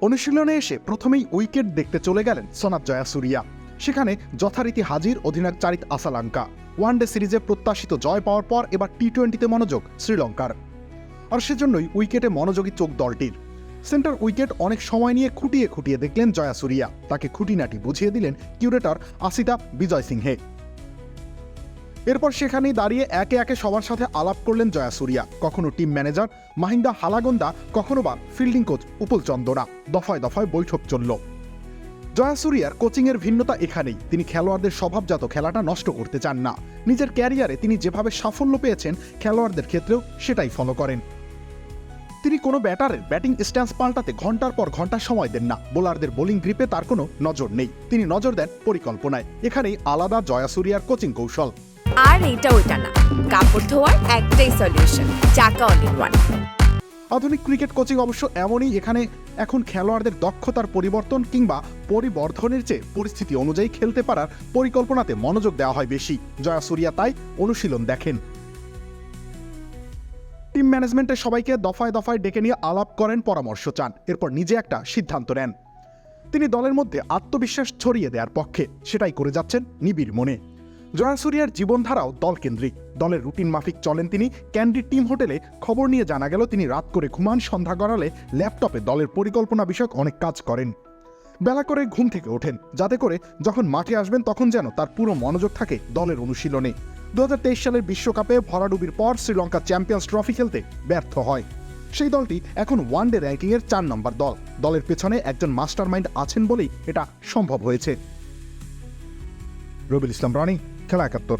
অনুশীলনে এসে প্রথমেই উইকেট দেখতে চলে গেলেন সোনাত জয়াসুরিয়া। সেখানে যথারীতি হাজির অধিনায়ক চারিত আসালাঙ্কা। ওয়ানডে সিরিজে প্রত্যাশিত জয় পাওয়ার পর এবার টি টোয়েন্টিতে মনোযোগ শ্রীলঙ্কার। আর সেজন্যই উইকেটে মনোযোগী চোখ দলটির। সেন্টার উইকেট অনেক সময় নিয়ে খুঁটিয়ে খুঁটিয়ে দেখলেন জয়াসুরিয়া। তাকে খুঁটিনাটি বুঝিয়ে দিলেন কিউরেটর আসিতা বিজয় সিংহে এরপর সেখানেই দাঁড়িয়ে একে একে সবার সাথে আলাপ করলেন জয়াসুরিয়া কখনো টিম ম্যানেজার মাহিন্দা হালাগন্দা, কখনো বা ফিল্ডিং কোচ উপুল চন্দনা দফায় দফায় বৈঠক চলল। জয়াসুরিয়ার কোচিংয়ের ভিন্নতা এখানেই। তিনি খেলোয়াড়দের স্বভাবজাত খেলাটা নষ্ট করতে চান না। নিজের ক্যারিয়ারে তিনি যেভাবে সাফল্য পেয়েছেন, খেলোয়াড়দের ক্ষেত্রেও সেটাই ফলো করেন। তিনি কোনো ব্যাটারের ব্যাটিং স্ট্যান্স পাল্টাতে ঘণ্টার পর ঘণ্টা সময় দেন না। বোলারদের বোলিং গ্রিপে তার কোনো নজর নেই। তিনি নজর দেন পরিকল্পনায়। এখানেই আলাদা জয়াসুরিয়ার কোচিং কৌশল। আর এইটা ওইটা না। কাপড় ধোয়ার একটাই সলিউশন চাকা অল ইন ওয়ান আধুনিক ক্রিকেট কোচিং অবশ্য এমনই, এখানে এখন খেলোয়াড়দের দক্ষতার পরিবর্তন কিংবা পরিবর্ধনের চেয়ে পরিস্থিতি অনুযায়ী খেলতে পারার পরিকল্পনাতে মনোযোগ দেওয়া হয় বেশি। জয়াসুরিয়া তাই অনুশীলন দেখেন। টিম ম্যানেজমেন্টের সবাইকে দফায় দফায় ডেকে নিয়ে আলাপ করেন, পরামর্শ চান। এরপর নিজে একটা সিদ্ধান্ত নেন। তিনি দলের মধ্যে আত্মবিশ্বাস ছড়িয়ে দেওয়ার পক্ষে। সেটাই করে যাচ্ছেন নিবিড় মনে। জয়াসুরিয়ার জীবনধারাও দলকেন্দ্রিক। দলের রুটিন মাফিক চলেন তিনি, ক্যান্ডি টিম হোটেলে খবর নিয়ে জানা গেল তিনি রাত করে ঘুমান, সন্ধ্যা গড়ালে ল্যাপটপে দলের পরিকল্পনা বিষয়ক অনেক কাজ করেন। বেলা করে ঘুম থেকে ওঠেন, যাতে করে যখন মাঠে আসবেন তখন যেন তার পুরো মনোযোগ থাকে দলের অনুশীলনে। দু হাজার তেইশ সালের বিশ্বকাপে ভরাডুবির পর শ্রীলঙ্কা চ্যাম্পিয়ন্স ট্রফি খেলতে ব্যর্থ হয়। সেই দলটি এখন ওয়ানডে র্যাঙ্কিংয়ের চার নম্বর দল। দলের পেছনে একজন মাস্টার মাইন্ড আছেন বলেই এটা সম্ভব হয়েছে। রবিল ইসলাম রানি। খেলা একাত্তর।